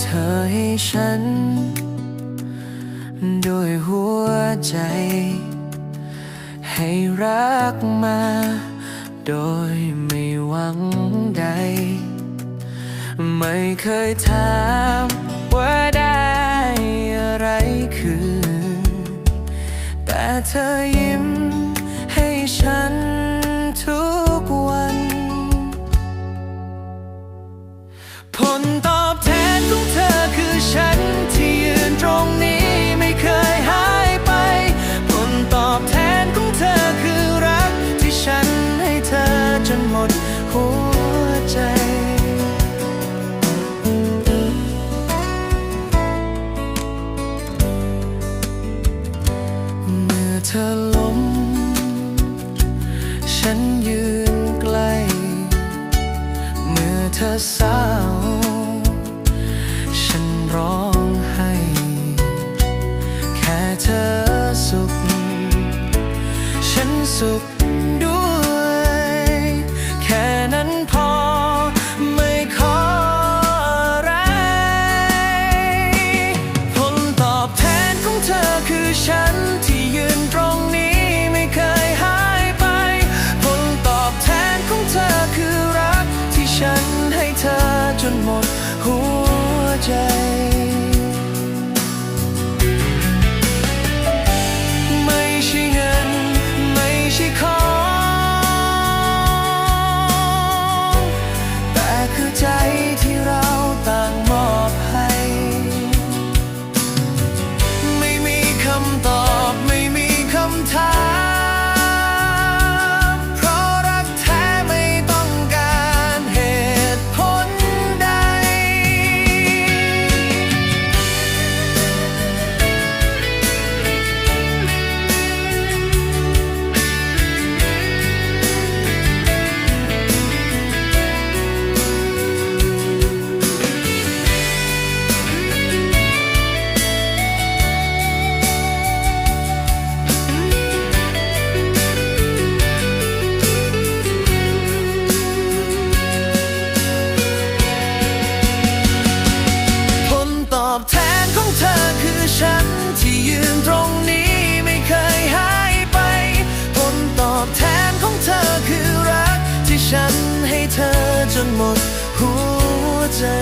เธอให้ฉัน ด้วยหัวใจ ให้รักมา โดยไม่หวังใด ไม่เคยถาม เธอยิ้มให้ฉันทุกวัน ผลตอบแทนของเธอคือฉันที่ยืนตรงนี้ไม่เคยหายไป ผลตอบแทนของเธอคือรักที่ฉันให้เธอจนหมด ธอล้ม ฉันยืนใกล้เมื่อเธอเศร้า ฉันร้องให้ แค่เธอสุข ฉันสุข จนหมดหัวใจ นหมดหัวใจ